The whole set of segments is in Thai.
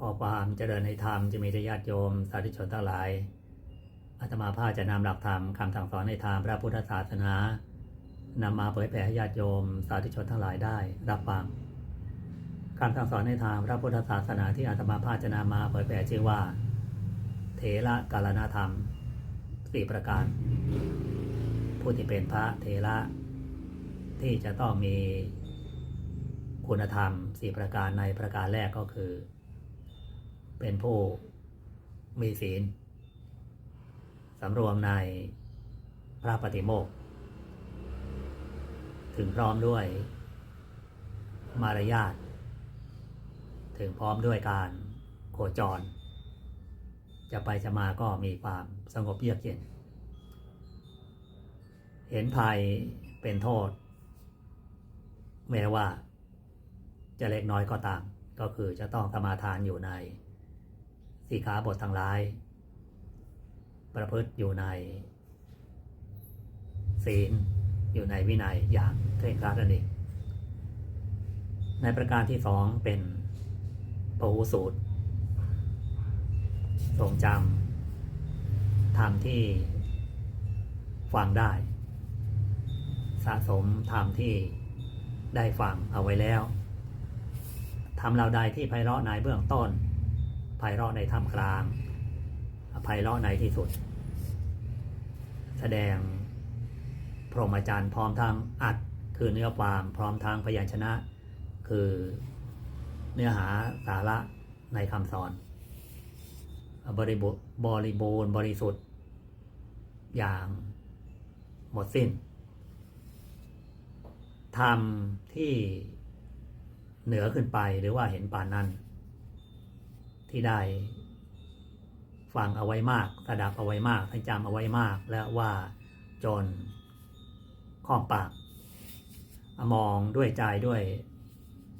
ข้อความเจริญในธรรมจะมีญาติโยมสาธุชนทั้งหลายอาตมาภาพจะนำหลักธรรมคำสั่งสอนในทางพระพุทธศาสนานำมาเผยแผ่ให้ญาติโยมสาธุชนทั้งหลายได้รับฟังคำสั่งสอนในทางพระพุทธศาสนาที่อาตมาภาพจะนำมาเผยแผ่ชื่อว่า เถระกาลนาธรรมสี่ประการ ผู้ที่เป็นพระเถระที่จะต้องมีคุณธรรมสี่ประการในประการแรกก็คือ เป็นผู้มีศีลสำรวมในพระปฏิโมกข์ถึงพร้อมด้วยมารยาทถึงพร้อมด้วยการโคจร จะไปจะมาก็มีความสงบเยือกเย็น เห็นภัยเป็นโทษ แม้ว่าจะเล็กน้อยก็ตาม ก็คือจะต้องสมาทานอยู่ใน สีขาบททั้งหลาย ประพฤติอยู่ใน ศีลอยู่ในวินัยอย่างเคร่งครัดนั่นเองในประการที่สองเป็นปหูสูตรทรงจำธรรมที่ฟังได้ สะสมธรรมที่ได้ฟังเอาไว้แล้วทำเราใดที่ไพเราะในเบื้องต้น ไพเราะในท่ามกลางไพเราะในที่สุด แสดงพรหมจรรย์พร้อมทั้งอัดคือเนื้อความพร้อมทั้งพยัญชนะ คือเนื้อหาสาระในคำสอน บริบูบริบูรณ์บริสุทธิ์ อย่างหมดสิ้นธรรมที่เหนือขึ้นไปหรือว่าเห็นป่านนั้น ที่ได้ฟังเอาไว้มากสดับเอาไว้มากท่านจำเอาไว้มาก และว่าจนข้องปาก มองด้วยใจด้วย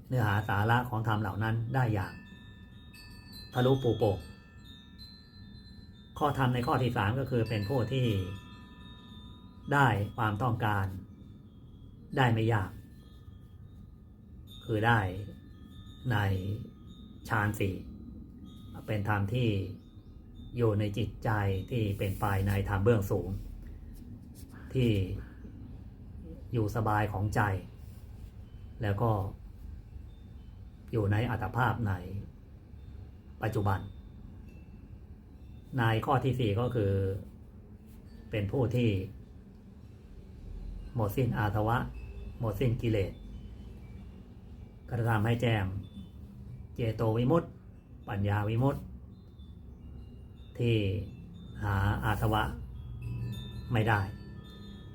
เนื้อหาสาระของธรรมเหล่านั้นได้อย่างทะลุปูโปก ข้อธรรมในข้อที่สามก็คือเป็นผู้ที่ได้ความต้องการ ได้ไม่ยาก คือได้ในฌานสี่ เป็นธรรมที่อยู่ในจิตใจที่เป็นไปในธรรมเบื้องสูง ที่อยู่สบายของใจ แล้วก็อยู่ในอัตภาพในปัจจุบัน ในข้อที่สี่ก็คือเป็นผู้ที่ หมดสิ้นอาทวะ หมดสิ้นกิเลสก็จะทำให้แจ้งเจโตวิมุตติ ปัญญาวิมุตติ ที่หาอาสวะไม่ได้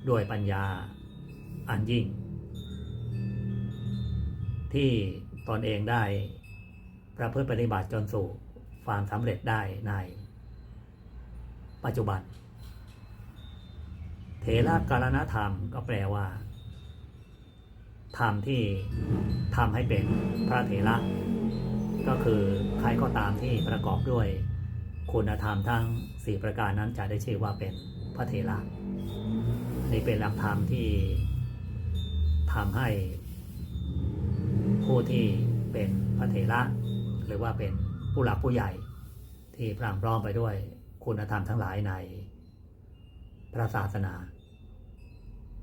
ด้วยปัญญาอันยิ่ง ที่ตนเองได้ประพฤติปฏิบัติจนสู่ความสำเร็จได้ในปัจจุบัน เถระการณธรรมก็แปลว่า ธรรมที่ทำให้เป็นพระเถระ ก็คือใครก็ตามที่ประกอบด้วยคุณธรรมทั้งสี่ประการนั้นจะได้ชื่อว่าเป็นพระเถระนี่เป็นหลักธรรมที่ทำให้ผู้ที่เป็นพระเถระหรือว่าเป็นผู้หลักผู้ใหญ่ ที่พรั่งพร้อมไปด้วยคุณธรรมทั้งหลายในพระศาสนา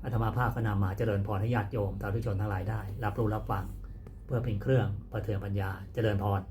อาตมาภาพก็นำมาเจริญพรให้ญาติโยมสาธุชนทั้งหลายได้ รับรู้รับฟัง เพื่อเป็นเครื่องประเทืองปัญญาเจริญพร